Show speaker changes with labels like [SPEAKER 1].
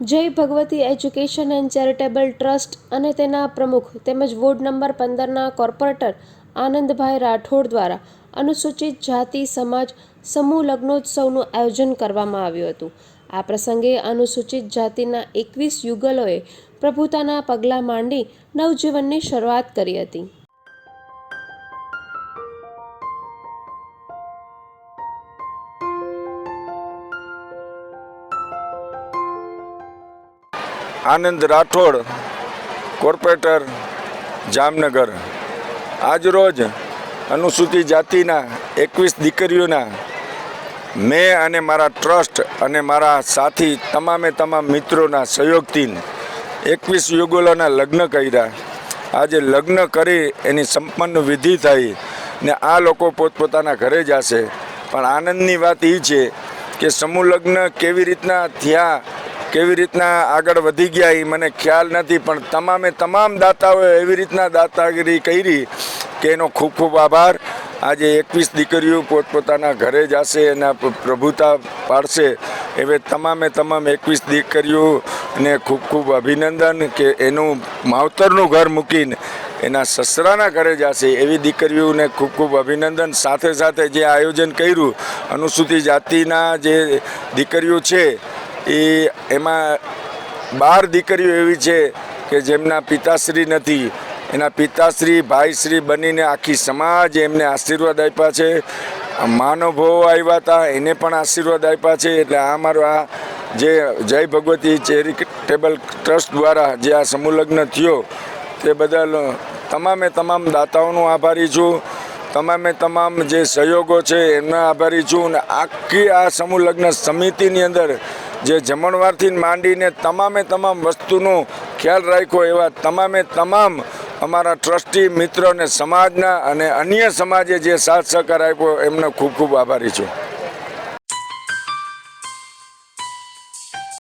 [SPEAKER 1] Jay Bhagwati education and charitable trust અને તેના પ્રમુખ તેમજ વોર્ડ નંબર પંદરના કોર્પોરેટર આનંદભાઈ રાઠોડ દ્વારા અનુસૂચિત જાતિ, સમાજ, સમૂહ લગ્નોત્સવનું આયોજન કરવામાં આવ્યું હતું. આ પ્રસંગે અનુસૂચિત જાતિના એકવીસ યુગલોએ પ્રભુતાના પગલાં માંડી નવજીવનની શરૂઆત કરી હતી.
[SPEAKER 2] આનંદ રાઠોડ, કોર્પોરેટર, જામનગર. આજરોજ અનુસૂચિત જાતિના એકવીસ દીકરીઓના મેં અને મારા ટ્રસ્ટ અને મારા સાથી તમામે તમામ મિત્રોના સહયોગથી એકવીસ યુગલોના લગ્ન કર્યા. આજે લગ્ન કરી એની સંપન્ન વિધિ થઈ ને આ લોકો પોતપોતાના ઘરે જશે. પણ આનંદની વાત એ છે કે સમૂહ લગ્ન કેવી રીતના થયા કેવી રીતના આગળ વધી ગયા એ મને ખ્યાલ નથી, પણ તમામે તમામ દાતાઓએ એવી રીતના દાતાગીરી કરી કે એનો ખૂબ ખૂબ આભાર. આજે એકવીસ દીકરીઓ પોતપોતાના ઘરે જશે એના પ્રભુતા પાડશે. એવે તમામે તમામ એકવીસ દીકરીઓને ખૂબ ખૂબ અભિનંદન કે એનું માવતરનું ઘર મૂકીને એના સસરાના ઘરે જશે. એવી દીકરીઓને ખૂબ ખૂબ અભિનંદન. સાથે સાથે જે આયોજન કર્યું, અનુસૂચિત જાતિના જે દીકરીઓ છે એ એમાં બાર દીકરીઓ એવી છે કે જેમના પિતાશ્રી નથી. એના પિતાશ્રી, ભાઈશ્રી બનીને આખી સમાજ એમને આશીર્વાદ આપ્યા છે. મહાનુભાવો આવ્યા હતા, એને પણ આશીર્વાદ આપ્યા છે. એટલે આ મારો આ જે જય ભગવતી ચેરિટેબલ ટ્રસ્ટ દ્વારા જે આ સમૂહલગ્ન થયો, તે બદલ તમામે તમામ દાતાઓનો આભારી છું. તમામે તમામ જે સહયોગો છે, એમના આભારી છું. અને આખી આ સમૂહ સમિતિની અંદર જે જમણવારથી માંડીને તમામે તમામ વસ્તુનો ખ્યાલ રાખ્યો એવા તમામે તમામ અમારા ટ્રસ્ટી મિત્રો સમાજના અને અન્ય સમાજે જે સાથ સહકાર આપ્યો એમનો ખૂબ ખૂબ આભારી છું.